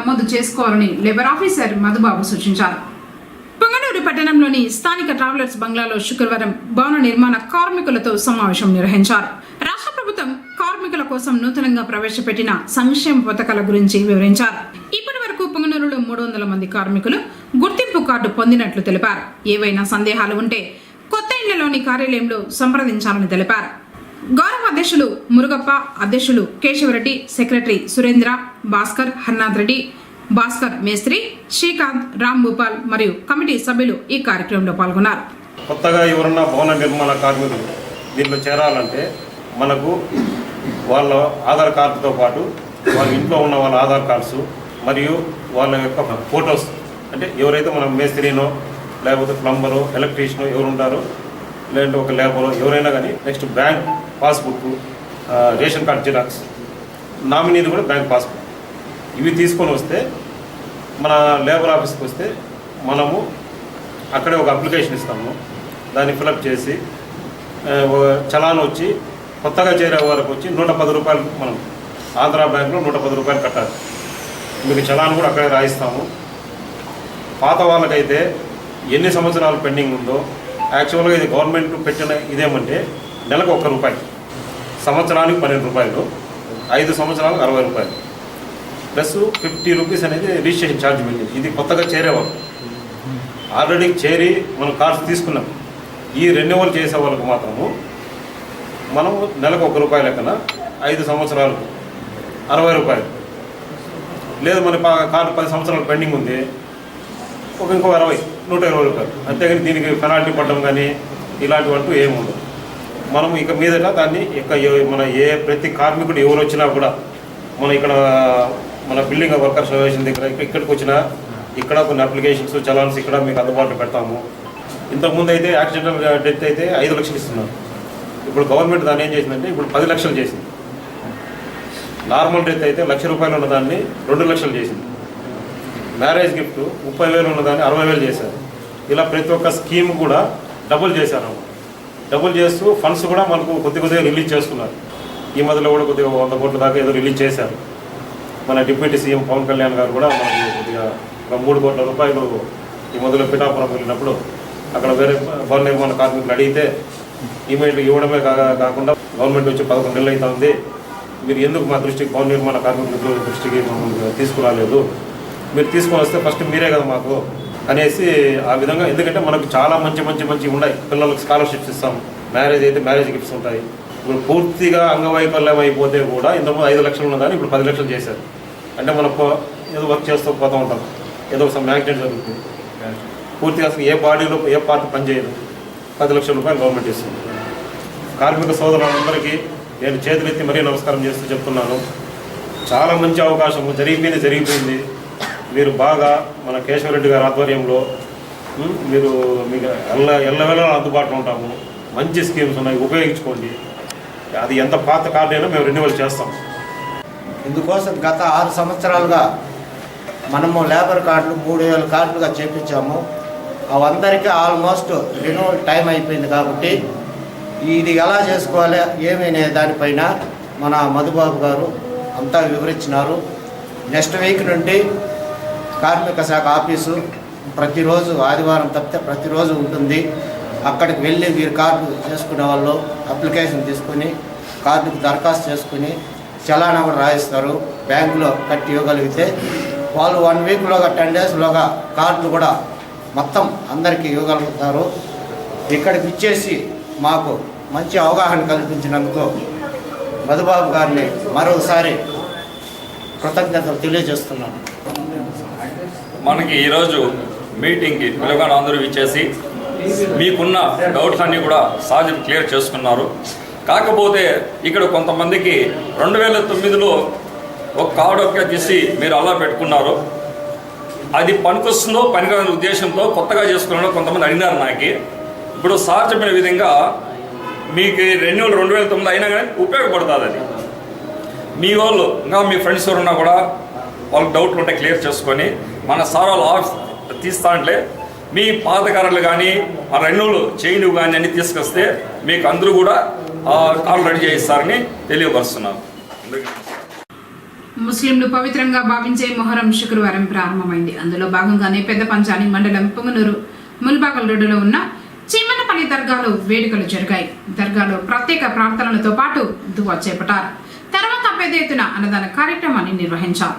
నమోదు చేసుకోవాలని labour officer Madhubabu సూచించారు. పొంగనూరు పట్టణంలోని స్థానిక ట్రావెలర్స్ బంగ్లాలో శుక్రవారం భవన నిర్మాణ కార్మికులతో సమావేశం నిర్వహించారు. రాష్ట్ర ప్రభుత్వం కార్మికుల కోసం నూతనంగా ప్రవేశపెట్టిన సంక్షేమ పథకాల గురించి వివరించారు. ఇప్పటి వరకు పొంగనూరులో మూడు వందల మంది కార్మికులు గుర్తింపు కార్డు పొందినట్లు తెలిపారు. ఏవైనా సందేహాలు ఉంటే కొత్త ఇళ్ళలోని కార్యాలయంలో సంప్రదించాలని తెలిపారు. గౌరవ అధ్యక్షులు మురుగప్ప అధ్యక్షులు కేశవరెడ్డి సెక్రటరీ సురేంద్ర భాస్కర్ హర్నాథ్ రెడ్డి భాస్కర్ మేస్త్రి శ్రీకాంత్ రామ్ భూపాల్ మరియు కమిటీ సభ్యులు ఈ కార్యక్రమంలో పాల్గొన్నారు. కొత్తగా ఎవరన్నా భవన నిర్మాణ కార్మికులు దీనిలో చేరాలంటే మనకు వాళ్ళ ఆధార్ కార్డుతో పాటు వాళ్ళ ఇంట్లో ఉన్న వాళ్ళ ఆధార్ కార్డ్స్ మరియు వాళ్ళ యొక్క ఫొటోస్. అంటే ఎవరైతే మనం మేస్త్రీనో లేకపోతే ప్లంబరు ఎలక్ట్రీషియన్ ఎవరు ఉంటారో లేదంటే ఒక లేబరో ఎవరైనా కానీ next bank passbook ration card xerox నామినీది కూడా బ్యాంక్ పాస్బుక్. ఇవి తీసుకొని వస్తే మన లేబర్ ఆఫీస్కి వస్తే మనము అక్కడే ఒక అప్లికేషన్ ఇస్తాము. దాన్ని ఫిలప్ చేసి చలాన్ వచ్చి కొత్తగా చేరే వారికి వచ్చి నూట పది రూపాయలు మనం ఆంధ్రా బ్యాంక్లో నూట పది రూపాయలు కట్టాలి. మీకు చలాన్ కూడా అక్కడే రాయిస్తాము. పాత వాళ్ళకైతే ఎన్ని సంవత్సరాలు పెండింగ్ ఉందో యాక్చువల్గా ఇది గవర్నమెంట్ పెట్టిన ఇదేమంటే నెలకు ఒక్క రూపాయి. సంవత్సరానికి పన్నెండు రూపాయలు. ఐదు సంవత్సరాలకు అరవై రూపాయలు. ప్లస్ ఫిఫ్టీ రూపీస్ అనేది రిజిస్ట్రేషన్ ఛార్జ్ పెట్టింది ఇది కొత్తగా చేరేవాళ్ళు. ఆల్రెడీ చేరి మనం కార్స్ తీసుకున్నాం. ఈ రెన్యువల్ చేసే వాళ్ళకి మాత్రము మనము నెలకు ఒక రూపాయి లెక్కన ఐదు సంవత్సరాలకు అరవై రూపాయలు. లేదు మన పా- పది సంవత్సరాలు పెండింగ్ ఉంది. ఒక ఇంకో అరవై. నూట ఇరవై రూపాయలు అంతేగాని దీనికి పెనాల్టీ పడడం కానీ ఇలాంటివి అంటూ ఏమి ఉండదు. మనం ఇక మీదట దాన్ని ఇక ఏ- మన ఏ ప్రతి కార్మికుడు ఎవరు వచ్చినా కూడా మన ఇక్కడ మన బిల్డింగ్ వర్కర్స్ అసోసియేషన్ దగ్గర ఇక్కడికి వచ్చినా ఇక్కడ కొన్ని అప్లికేషన్స్ చలాన్స్ ఇక్కడ మీకు అందుబాటులో పెడతాము. ఇంతకుముందు అయితే యాక్సిడెంటల్ డెత్ అయితే ఐదు లక్షలు ఇస్తున్నారు. ఇప్పుడు గవర్నమెంట్ దాన్ని ఏం చేసిందంటే ఇప్పుడు పది లక్షలు చేసింది. నార్మల్ డెత్ అయితే లక్ష రూపాయలు ఉన్నదాన్ని రెండు లక్షలు చేసింది. మ్యారేజ్ గిఫ్ట్ ముప్పై వేలు ఉన్నదాన్ని అరవై వేలు చేశారు. ఇలా ప్రతి ఒక్క స్కీమ్ కూడా డబుల్ చేశారు. డబుల్ చేస్తూ ఫండ్స్ కూడా మనకు కొద్ది కొద్దిగా రిలీజ్ చేస్తున్నారు. ఈ మధ్యలో కూడా కొద్దిగా వంద కోట్ల దాకా ఏదో రిలీజ్ చేశారు. మన డిప్యూటీ సీఎం పవన్ కళ్యాణ్ గారు కూడా మనకి కొద్దిగా ఒక మూడు కోట్ల రూపాయలు ఈ మొదలు పిఠాపురం వెళ్ళినప్పుడు అక్కడ వేరే భవన నిర్మాణ కార్మికులు అడిగితే ఈమెయిల్ ఇవ్వడమే కా- కాకుండా గవర్నమెంట్ వచ్చి పదకొండు నెలలు అవుతా ఉంది మీరు ఎందుకు మా దృష్టికి భవన నిర్మాణ కార్మికుల దృష్టికి మమ్మల్ని తీసుకురాలేదు? మీరు తీసుకొని వస్తే ఫస్ట్ మీరే కదా మాకు అనేసి ఆ విధంగా ఎందుకంటే మనకు చాలా మంచి మంచి మంచి ఉన్నాయి. పిల్లలకు స్కాలర్షిప్స్ ఇస్తాం. మ్యారేజ్ అయితే మ్యారేజ్ గిఫ్ట్స్ ఉంటాయి. ఇప్పుడు పూర్తిగా అంగవైకల్యం అయిపోతే కూడా ఇంతకుముందు ఐదు లక్షలు ఉన్నదాన్ని ఇప్పుడు పది లక్షలు చేశారు. అంటే మనం ఏదో వర్క్ చేస్తూ పోతూ ఉంటాం. ఏదో ఒక మ్యాగ్నెట్ జరుగుతుంది. పూర్తిగా అసలు ఏ బాడీలో ఏ పార్ట్ పనిచేయదు పది లక్షల రూపాయలు గవర్నమెంట్ ఇస్తుంది. కార్మిక సోదరులందరికీ నేను చేతులెత్తి మరీ నమస్కారం చేస్తూ చెప్తున్నాను. చాలా మంచి అవకాశం జరిగిపోయింది జరిగిపోయింది. మీరు బాగా మన కేశవరెడ్డి గారి ఆధ్వర్యంలో మీరు మీకు ఎల్ల ఎల్లవేళ అందుబాటులో ఉంటాము. మంచి స్కీమ్స్ ఉన్నాయి ఉపయోగించుకోండి. అది ఎంత పాత కార్డు అయినా మేము రెన్యువల్ చేస్తాం. ఇందుకోసం గత ఆరు సంవత్సరాలుగా మనము లేబర్ కార్డులు మూడు వేల కార్డులుగా చేపించాము. అవందరికీ ఆల్మోస్ట్ రెన్యువల్ టైం అయిపోయింది కాబట్టి ఇది ఎలా చేసుకోవాలి ఏమైనా దానిపైన మన మధుబాబు గారు అంతా వివరించినారు. నెక్స్ట్ వీక్ నుండి కార్మిక శాఖ ఆఫీసు ప్రతిరోజు ఆదివారం తప్పితే ప్రతిరోజు ఉంటుంది. అక్కడికి వెళ్ళి మీరు కార్డు చేసుకునే వాళ్ళు అప్లికేషన్ తీసుకుని కార్డుకు దరఖాస్తు చేసుకుని చలానా కూడా రాయిస్తారు. బ్యాంకులో కట్టి ఇవ్వగలిగితే వాళ్ళు వన్ వీక్లోగా టెన్ డేస్లోగా కార్డులు కూడా మొత్తం అందరికీ ఇవ్వగలుగుతారు. ఇక్కడికి ఇచ్చేసి మాకు మంచి అవగాహన కల్పించినందుకు మధుబాబు గారిని మరోసారి కృతజ్ఞతలు తెలియజేస్తున్నాను. మనకి ఈరోజు మీటింగ్కి పిల్లగాడు అందరూ ఇచ్చేసి మీకున్న డౌట్స్ అన్నీ కూడా సాధ్యం క్లియర్ చేసుకున్నారు. కాకపోతే ఇక్కడ కొంతమందికి రెండు వేల తొమ్మిదిలో ఒక కార్డు ఒక తీసి మీరు అలా పెట్టుకున్నారు. అది పనికొస్తుందో పనికిరాని ఉద్దేశంతో కొత్తగా చేసుకున్నాడో కొంతమంది అడిగినారు నాకు. ఇప్పుడు సార్ చెప్పిన విధంగా మీకు రెన్యువల్ రెండు వేల తొమ్మిది అయినా కానీ ఉపయోగపడుతుంది అది. మీ వాళ్ళు ఇంకా మీ ఫ్రెండ్స్ ఎవరున్నా కూడా వాళ్ళకి డౌట్లు ఉంటే క్లియర్ చేసుకొని మన సార్ వాళ్ళు ఆఫీస్ తీస్తా మీ పాతకారులు కానీ ఆ రెన్యూలు చేయిలు కానీ అన్ని తీసుకొస్తే మీకు అందరూ కూడా ఆ రెడీ చేయిస్తారని తెలియపరుస్తున్నాను ముస్లింలు పవిత్రంగా భావించే మొహరం శుక్రవారం ప్రారంభమైంది. అందులో భాగంగానే పెద్ద పంచాని మండలం పొంగనూరు ముల్బాగల్ రోడ్డులో ఉన్న చీమన్నపల్లి దర్గాలో వేడుకలు జరిగాయి. దర్గాలో ప్రత్యేక ప్రార్థనలతో పాటు దువా చేపట్టారు. పెద్ద ఎత్తున అన్నదాన కార్యక్రమాన్ని నిర్వహించారు.